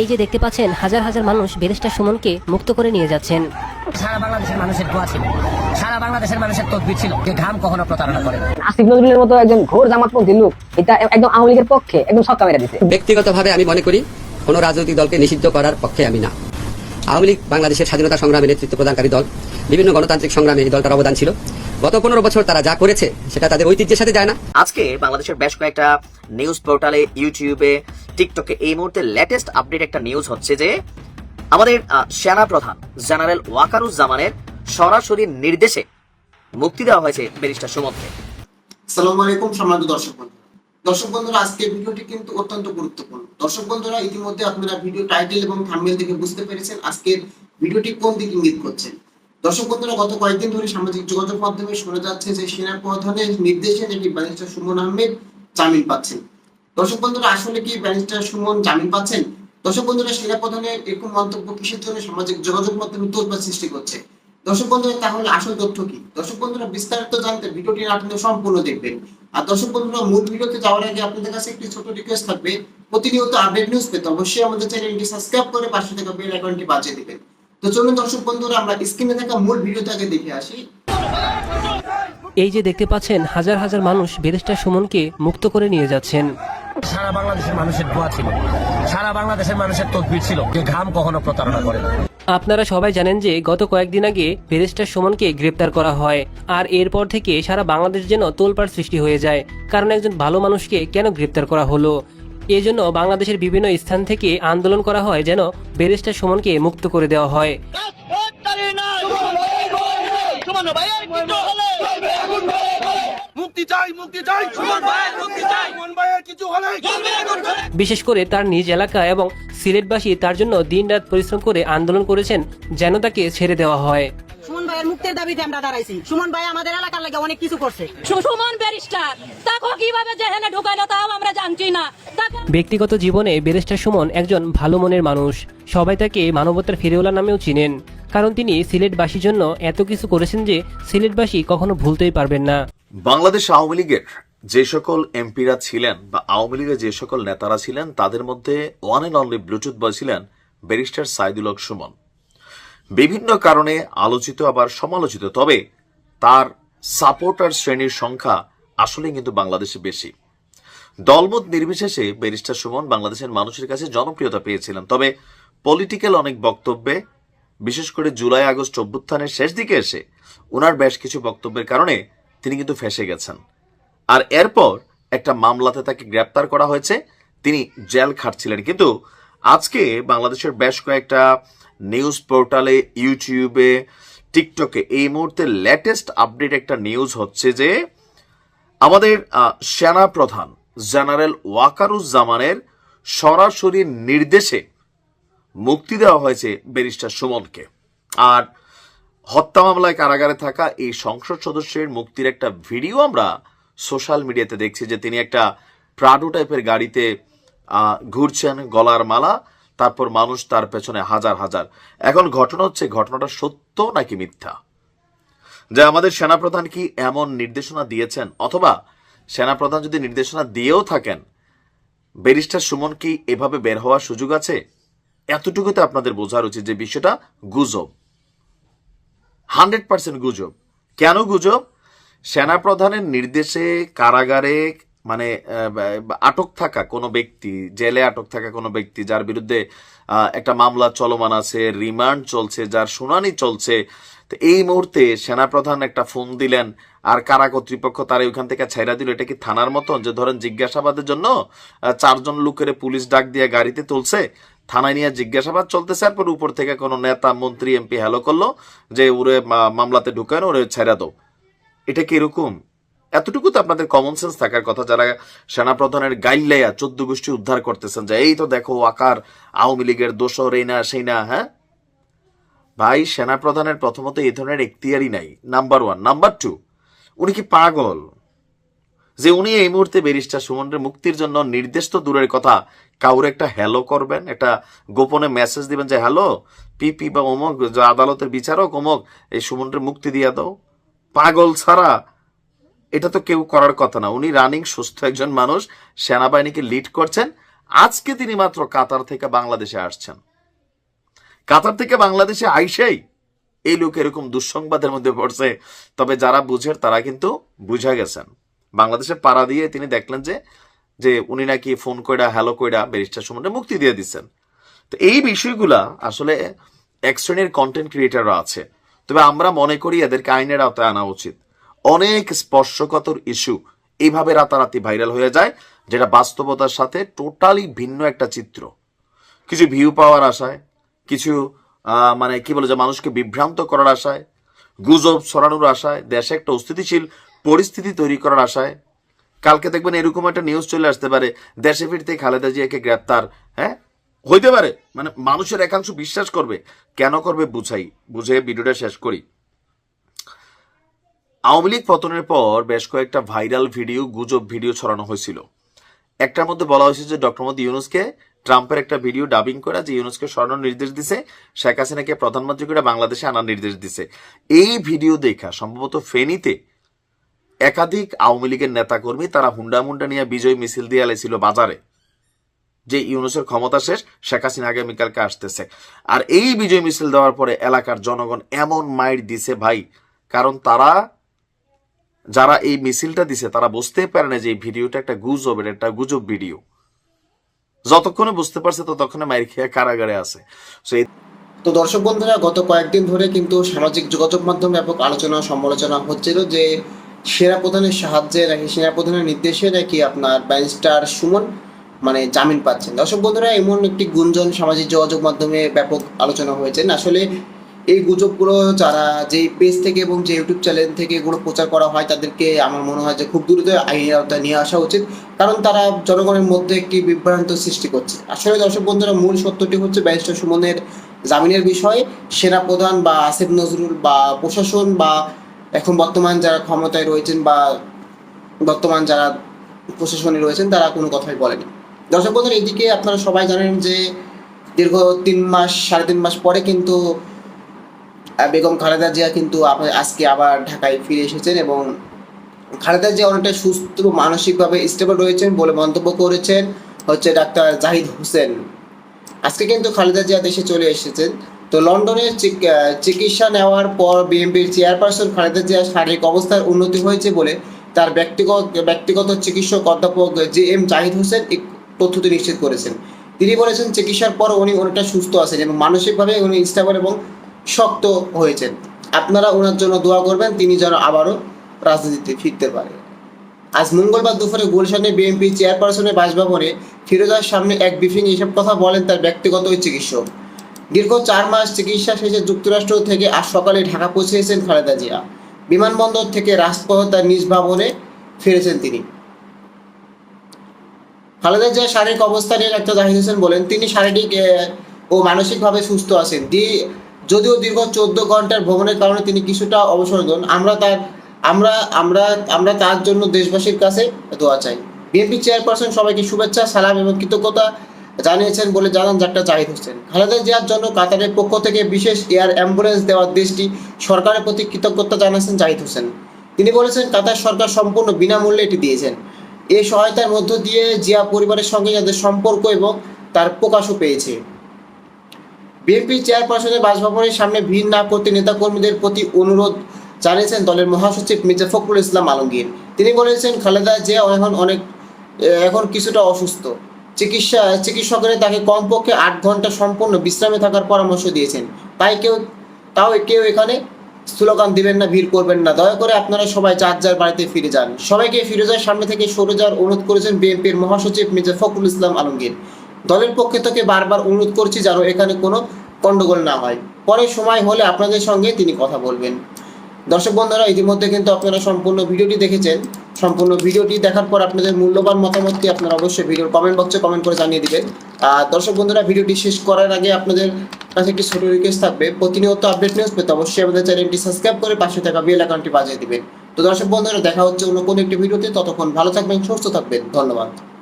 এই যে দেখতে পাচ্ছেন হাজার হাজার মানুষ ব্যারিস্টার সুমনকে মুক্ত করে নিয়ে যাচ্ছেন। সারা বাংলাদেশের মানুষের দোয়া ছিল। সারা বাংলাদেশের মানুষের তদবির ছিল যে ঘাম কখনো প্রতারণা করে। আসিফ নজরুলের মতো একজন ঘোর জামাতপন্থী লোক এটা একদম আওয়ামী লীগের পক্ষে একদম সক্কা মেরে দিতে ব্যক্তিগতভাবে আমি মনে করি কোন রাজনৈতিক দলকে নিষিদ্ধ করার পক্ষে আমি না। আওয়ামী লীগ বাংলাদেশের স্বাধীনতা সংগ্রামে নেতৃত্ব প্রদানকারী দল বিভিন্ন গণতান্ত্রিক সংগ্রামে এই দলটার অবদান ছিল। গত পনেরো বছর তারা যা করেছে সেটা তাদের ঐতিহ্যের সাথে যায় না। আজকে বাংলাদেশের বেশ কয়েকটা নিউজ পোর্টালে ইউটিউবে টিকটকে এই মুহূর্তে লেটেস্ট আপডেট একটা নিউজ হচ্ছে যে, আমাদের সেনা প্রধান জেনারেল ওয়াকারুজ্জামানের সরাসরি নির্দেশে মুক্তি দেওয়া হয়েছে ব্যারিস্টার সুমনকে। সালাম আলাইকুম সম্মানিত দর্শক বন্ধুরা। দর্শক বন্ধুরা আজকের ভিডিওটি কিন্তু অত্যন্ত গুরুত্বপূর্ণ। দর্শক বন্ধুরা, ইতিমধ্যে আপনারা ভিডিও টাইটেল এবং থাম্বনেল দেখে বুঝতে পেরেছেন আজকের ভিডিওটি কোন দিকে ইঙ্গিত করছে। দর্শক বন্ধুরা, গত কয়েকদিন ধরে সামাজিক যোগাযোগ মাধ্যমে শোনা যাচ্ছে যে সেনা প্রধানের নির্দেশে নাকি ব্যারিস্টার সুমন আহমেদ জামিন পাচ্ছেন। দর্শক বন্ধুরা, আসলে কি ব্যারিস্টার সুমন জামিন পাচ্ছেন? দর্শক বন্ধুরা, সেনা প্রধানের এরকম মন্তব্য কিসের জন্য সামাজিক যোগাযোগ মাধ্যমে তোলপাড় সৃষ্টি করছে? দর্শক বন্ধুরা, তাহলে আসল তথ্য কি? দর্শক বন্ধুরা, বিস্তারিত জানতে ভিডিওটি টেনে সম্পূর্ণ দেখবেন। আর দর্শক বন্ধুরা, মূল ভিডিওতে যাওয়ার আগে আপনাদের কাছে একটি ছোট রিকোয়েস্ট থাকবে। প্রতিনিয়ত আপডেট নিউজ পেতে অবশ্যই আমাদের চ্যানেলটি সাবস্ক্রাইব করে পাশে থাকা বেল আইকনটি বাজিয়ে দিবেন। তো চলুন দর্শক বন্ধুরা, আমরা স্ক্রিনে থাকা মূল ভিডিওতে আগে দেখে আসি। এই যে দেখতে পাচ্ছেন, হাজার হাজার মানুষ ব্যারিস্টার সুমনকে মুক্ত করে নিয়ে যাচ্ছেন। সারা বাংলাদেশের মানুষের দোয়া ছিল। সারা বাংলাদেশের মানুষের তদবির ছিল যে ঘাম কখনো প্রতারণা করে। না। আপনারা সবাই জানেন যে গত কয়েকদিন আগে ব্যারিস্টার সুমনকে গ্রেপ্তার করা হয় আর এরপর থেকে সারা বাংলাদেশ যেন তোলপাড় সৃষ্টি হয়ে যায়। কারণ একজন ভালো মানুষকে কেন গ্রেপ্তার করা হলো? এজন্য বাংলাদেশের বিভিন্ন স্থান থেকে আন্দোলন করা হয় যেন ব্যারিস্টার সুমনকে মুক্ত করে দেওয়া হয়। মুক্তি চাই মুক্তি চাই সুমন ভাইয়ের মুক্তি চাই। সুমন ভাইয়ের কিছু হলে বিশেষ করে তার নিজ এলাকা এবং সিলেটবাসী তার জন্য দিনরাত পরিশ্রম করে আন্দোলন করেছেন যেন তাকে ছেড়ে দেওয়া হয়। সুমন ভাইয়ের মুক্তির দাবিতে আমরা দাঁড়াইছি। সুমন ভাই আমাদের এলাকার লাগে অনেক কিছু করছে। সুমন ব্যারিস্টার তাকে কীভাবে জেহেনে ঢুকাইলো তাও আমরা জানছি না। ব্যক্তিগত জীবনে ব্যারিস্টার সুমন একজন ভালো মনের মানুষ। সবাই তাকে মানবতার ফিরেওয়ালা নামেও চিনেন। কারণ তিনি সিলেটবাসীর জন্য এত কিছু করেছেন যে সিলেটবাসী কখনো ভুলতেই পারবেন না। বাংলাদেশ আওয়ামী লীগের যে সকল এমপিরা ছিলেন বা আওয়ামী লীগের যে সকল নেতারা ছিলেন তাদের মধ্যে one and only Bluetooth boy ছিলেন ব্যারিস্টার সাইদুল হক সুমন। বিভিন্ন কারণে আলোচিত আবার সমালোচিত, তবে তার সাপোর্টার শ্রেণির সংখ্যা আসলে কিন্তু বাংলাদেশে বেশি। দলমত নির্বিশেষে ব্যারিস্টার সুমন বাংলাদেশের মানুষের কাছে জনপ্রিয়তা পেয়েছিলেন, তবে পলিটিক্যাল অনেক বক্তব্যে, বিশেষ করে জুলাই আগস্ট অভ্যুত্থানের শেষ দিকে এসে ওনার বেশ কিছু বক্তব্যের কারণে তিনি কিন্তু ফেসে গেছেন। আর এরপর একটা মামলাতে তাকে গ্রেপ্তার করা হয়েছে, তিনি জেল খাটছিলেন, কিন্তু আজকে বাংলাদেশের বেশ কয়েকটা নিউজ পোর্টালে, ইউটিউবে, টিকটকে এই মুহূর্তে লেটেস্ট আপডেট একটা নিউজ হচ্ছে যে, আমাদের সেনা প্রধান জেনারেল ওয়াকারুজ্জামানের সরাসরি নির্দেশে মুক্তি দেওয়া হয়েছে ব্যারিস্টার সুমনকে। আর হত্যা মামলায় কারাগারে থাকা এই সংসদ সদস্যের মুক্তির একটা ভিডিও আমরা সোশ্যাল মিডিয়াতে দেখছি যে তিনি একটা প্রাডো টাইপের গাড়িতে ঘুরছেন গলার মালা, তারপর মানুষ তার পেছনে হাজার হাজার। এখন ঘটনা হচ্ছে, ঘটনাটা সত্য নাকি মিথ্যা? যে আমাদের সেনাপ্রধান কি এমন নির্দেশনা দিয়েছেন? অথবা সেনাপ্রধান যদি নির্দেশনা দিয়েও থাকেন, ব্যারিস্টার সুমন কি এভাবে বের হওয়ার সুযোগ আছে? এতটুকুতে আপনাদের বোঝার উচিত যে বিষয়টা গুজব। হান্ড্রেড পার্সেন্ট গুজব। কেন গুজব? সেনাপ্রধানের নির্দেশে কারাগারে মানে আটক থাকা কোনো ব্যক্তি, জেলে আটক থাকা কোনো ব্যক্তি, যার বিরুদ্ধে একটা মামলা চলমান আছে, রিমান্ড চলছে, যার শুনানি চলছে, তো এই মুহূর্তে সেনাপ্রধান একটা ফোন দিলেন, আর কারা কর্তৃপক্ষ তার ওইখান থেকে ছাইরা দিল, এটা কি থানার মতন? যে ধরেন জিজ্ঞাসাবাদের জন্য চারজন লোকের পুলিশ ডাক দিয়ে গাড়িতে তুলছে, থানায় নিয়ে জিজ্ঞাসাবাদ চলতেছে, তারপর উপর থেকে কোনো নেতা, মন্ত্রী, এমপি হ্যালো করল, যে ওরে মামলাতে ঢুকান, ওরে ছেড়া দাও। এটা কি এরকম? এতটুকু তো আপনাদের কমন সেন্স থাকার কথা যারা সেনাপ্রধানের গাইল্লাইয়া চোদ্দ গোষ্ঠী উদ্ধার করতেছেন যে, এই তো দেখো আকার, আওয়ামী লীগের দোষর এই না, সেই না হ্যাঁ? ভাই, সেনাপ্রধানের প্রথমত এই ধরনের এখতিয়ারই নাই। নাম্বার ওয়ান নাম্বার টু উনি কি পাগল? যে উনি এই মুহূর্তে ব্যারিস্টার সুমনের মুক্তির জন্য নির্দেশ তো দূরের কথা, কাউরে একটা হ্যালো করবেন, একটা গোপনে মেসেজ দিবেন যে হ্যালো পিপি বা অমুক আদালতের বিচারক, অমুক, এই সুমনের মুক্তি দিয়া দাও। পাগল ছাড়া এটা তো কেউ করার কথা না। উনি রানিং সুস্থ একজন মানুষ, সেনাবাহিনীকে লিড করছেন। আজকে তিনি মাত্র কাতার থেকে বাংলাদেশে আসছেন। কাতার থেকে বাংলাদেশে আইসেই এই লোক এরকম দুঃসংবাদের মধ্যে পড়ছে। তবে যারা বুঝের, তারা কিন্তু বুঝা গেছেন। বাংলাদেশে পাড়া দিয়ে তিনি দেখলেন যে যে উনি নাকি ফোন কইরা, হ্যালো কইরা, ব্যারিস্টার সম্বন্ধে মুক্তি দিয়ে দিচ্ছেন তো এই বিষয়গুলা আসলে এক শ্রেণির কন্টেন্ট ক্রিয়েটাররা আছে। তবে আমরা মনে করি এদেরকে আইনের আওতায় আনা উচিত। অনেক স্পর্শকাতর ইস্যু এইভাবে রাতারাতি ভাইরাল হয়ে যায়, যেটা বাস্তবতার সাথে টোটালি ভিন্ন একটা চিত্র। কিছু ভিউ পাওয়ার আশায়, কিছু মানে কি বলে যে মানুষকে বিভ্রান্ত করার আশায়, গুজব ছড়ানোর আশায়, দেশে একটা অস্থিতিশীল পরিস্থিতি তৈরি করার আশায়। কালকে দেখবেন এরকম একটা নিউজ চলে আসতে পারে, দেশে ফিরতে খালেদা জিয়াকে গ্রেপ্তার হ্যাঁ? হইতে পারে মানে মানুষের একাংশ বিশ্বাস করবে। কেন করবে বুঝাই, বুঝে ভিডিওটা শেষ করি। আওয়ামী লীগ পতনের পর বেশ কয়েকটা ভাইরাল ভিডিও, গুজব ভিডিও ছড়ানো হয়েছিল। একটার মধ্যে বলা হয়েছে যে ডক্টর মোদী ইউনুসকে ট্রাম্পের একটা ভিডিও ডাবিং করা, যে ইউনুসকে সরানোর নির্দেশ দিছে, শেখ হাসিনাকে প্রধানমন্ত্রী করে বাংলাদেশে আনার নির্দেশ দিছে। এই ভিডিও দেখা সম্ভবত ফেনীতে একাধিক আওয়ামী লীগের নেতাকর্মী তারা হুন্ডা মুন্ডা নিয়ে বিজয় মিছিল দিয়ে আলেছিল বাজারে, যে ইউনুসের ক্ষমতা শেষ, শেখ হাসিনা আগামীকালকে আসতেছে। আর এই বিজয় মিছিল দেওয়ার পরে এলাকার জনগণ এমন মাইর দিছে ভাই, কারণ তারা যারা এই মিছিলটা দিছে, তারা বুঝতে পারে না যে এই ভিডিওটা একটা গুজব একটা গুজব ভিডিও। যতক্ষণে বুঝতে পারছে, ততক্ষণে মাইর খেয়ে কারাগারে আছে। তো দর্শক বন্ধুরা, গত কয়েকদিন ধরে কিন্তু সামাজিক যোগাযোগ মাধ্যমে ব্যাপক আলোচনা, সমালোচনা হচ্ছিল যে সেরা প্রধানের সাহায্যে নাকি সেরা প্রধানের নির্দেশে নাকি আপনার ব্যারিস্টার সুমন মানে জামিন পাচ্ছেন। দর্শক বন্ধুরা, এমন একটি গুঞ্জন সামাজিক যোগাযোগ মাধ্যমে ব্যাপক আলোচনা হয়েছে। আসলে এই গুজবগুলো যারা যে পেজ থেকে এবং যে ইউটিউব চ্যানেল থেকে এগুলো প্রচার করা হয়, তাদেরকে আমার মনে হয় যে খুব দ্রুত আইনের আওতায় নিয়ে আসা উচিত। কারণ তারা জনগণের মধ্যে একটি বিভ্রান্ত সৃষ্টি করছে। আসলে দর্শক বন্ধুরা, মূল সত্যটি হচ্ছে ব্যারিস্টার সুমনের জামিনের বিষয়ে সেনা প্রধান বা আসিফ নজরুল বা প্রশাসন বা এখন বর্তমান যারা ক্ষমতায় রয়েছেন বা বর্তমান যারা প্রশাসনে রয়েছেন, তারা কোনো কথাই বলেনি। দর্শক বন্ধুরা, এদিকে আপনারা সবাই জানেন যে দীর্ঘ তিন মাস, সাড়ে তিন মাস পরে কিন্তু বেগম খালেদা জিয়া কিন্তু আজকে আবার ঢাকায় ফিরে এসেছেন এবং খালেদা জিয়া অনেকটা সুস্থ, মানসিকভাবে স্টেবল রয়েছেন বলে মন্তব্য করেছেন হচ্ছে ডাক্তার জাহিদ হোসেন। আজকে কিন্তু খালেদা জিয়া দেশে চলে এসেছেন। তো লন্ডনে চিকিৎসা নেওয়ার পর বিএনপির চেয়ারপারসন খালেদা জিয়ার শারীরিক অবস্থার উন্নতি হয়েছে বলে তার ব্যক্তিগত ব্যক্তিগত চিকিৎসক অধ্যাপক জে এম জাহিদ হোসেন তথ্যটি নিশ্চিত করেছেন। তিনি বলেছেন, চিকিৎসার পর উনি অনেকটা সুস্থ আছেন এবং মানসিকভাবে উনি স্টেবল এবং শক্ত হয়েছেন। আপনারা ওনার জন্য দোয়া করবেন, তিনি যেন আবারও রাজনীতিতে ফিরতে পারে। আজ মঙ্গলবার দুপুরে গুলশানে বিএনপি চেয়ারপারসনের বাসভবনে ফিরোজার সামনে এক ব্রিফিং এসব কথা বলেন তার ব্যক্তিগত চিকিৎসক। দীর্ঘ চার মাস চিকিৎসা শেষে যুক্তরাষ্ট্র থেকে আজ সকালে ঢাকা পৌঁছেছেন খালেদা জিয়া। বিমানবন্দর থেকে রাজপথ তার নিজ ভবনে ফিরেছেন তিনি। খালেদা জিয়া শারীরিক অবস্থা নিয়ে ডাক্তার জাহিদ হোসেন বলেন, তিনি শারীরিক ও মানসিকভাবে সুস্থ আছেন। দি- যদিও দীর্ঘ চোদ্দ ঘণ্টার ভ্রমণের কারণে তিনি কিছুটা অবসর দেন, আমরা তার, আমরা আমরা আমরা তার জন্য দেশবাসীর কাছে দোয়া চাই। বিএনপি চেয়ারপারসন সবাইকে শুভেচ্ছা, সালাম এবং কৃতজ্ঞতা জানিয়েছেন বলে জানান ডাক্তার জাহিদ হোসেন। খালেদা জিয়ার জন্য কাতারের পক্ষ থেকে বিশেষ এয়ার অ্যাম্বুলেন্স দেওয়ার দেশটি সরকারের প্রতি কৃতজ্ঞতা জানিয়েছেন জাহিদ হোসেন। তিনি বলেছেন, কাতার সরকার সম্পূর্ণ বিনামূল্যে এটি দিয়েছেন। এই সহায়তার মধ্য দিয়ে জিয়া পরিবারের সঙ্গে যাদের সম্পর্ক এবং তার প্রকাশও পেয়েছে। বিএনপি চেয়ারপারসনের বাসভবনের সামনে ভিড় না করতে নেতাকর্মীদের প্রতি অনুরোধ জানিয়েছেন দলের মহাসচিব মির্জা ফখরুল ইসলাম আলমগীর। তিনি বলেছেন, খালেদা জিয়া এখন অনেক এখন কিছুটা অসুস্থ। চিকিৎসা চিকিৎসকেরা তাকে কমপক্ষে আট ঘণ্টা সম্পূর্ণ বিশ্রামে থাকার পরামর্শ দিয়েছেন। তাই কেউ, তাও কেউ এখানে স্লোগান দিবেন না, ভিড় করবেন না। দয়া করে আপনারা সবাই যার যার বাড়িতে ফিরে যান। সবাইকে ফিরোজার সামনে থেকে সরে যাওয়ার অনুরোধ করেছেন বিএনপির মহাসচিব মির্জা ফখরুল ইসলাম আলমগীর। দলের পক্ষে থেকে বারবার অনুরোধ করছি যেন এখানে কোনো গণ্ডগোল না হয়। পরে সময় হলে আপনাদের সঙ্গে তিনি কথা বলবেন। দর্শক বন্ধুরা, ইতিমধ্যে কিন্তু আপনারা সম্পূর্ণ ভিডিওটি দেখেছেন। সম্পূর্ণ ভিডিওটি দেখার পর আপনাদের মূল্যবান মতামতটি আপনারা অবশ্যই ভিডিওর কমেন্ট বক্সে কমেন্ট করে জানিয়ে দিবেন। আর দর্শক বন্ধুরা, ভিডিওটি শেষ করার আগে আপনাদের কাছে একটি ছোট রিকোয়েস্ট থাকবে। প্রতিনিয়ত আপডেট নিউজ পেতে অবশ্যই আমাদের চ্যানেলটি সাবস্ক্রাইব করে পাশে থাকা বেল আইকনটি বাজিয়ে দিবেন। তো দর্শক বন্ধুরা, দেখা হচ্ছে অন্য কোনো একটি ভিডিওতে। ততক্ষণ ভালো থাকবেন, সুস্থ থাকবেন। ধন্যবাদ।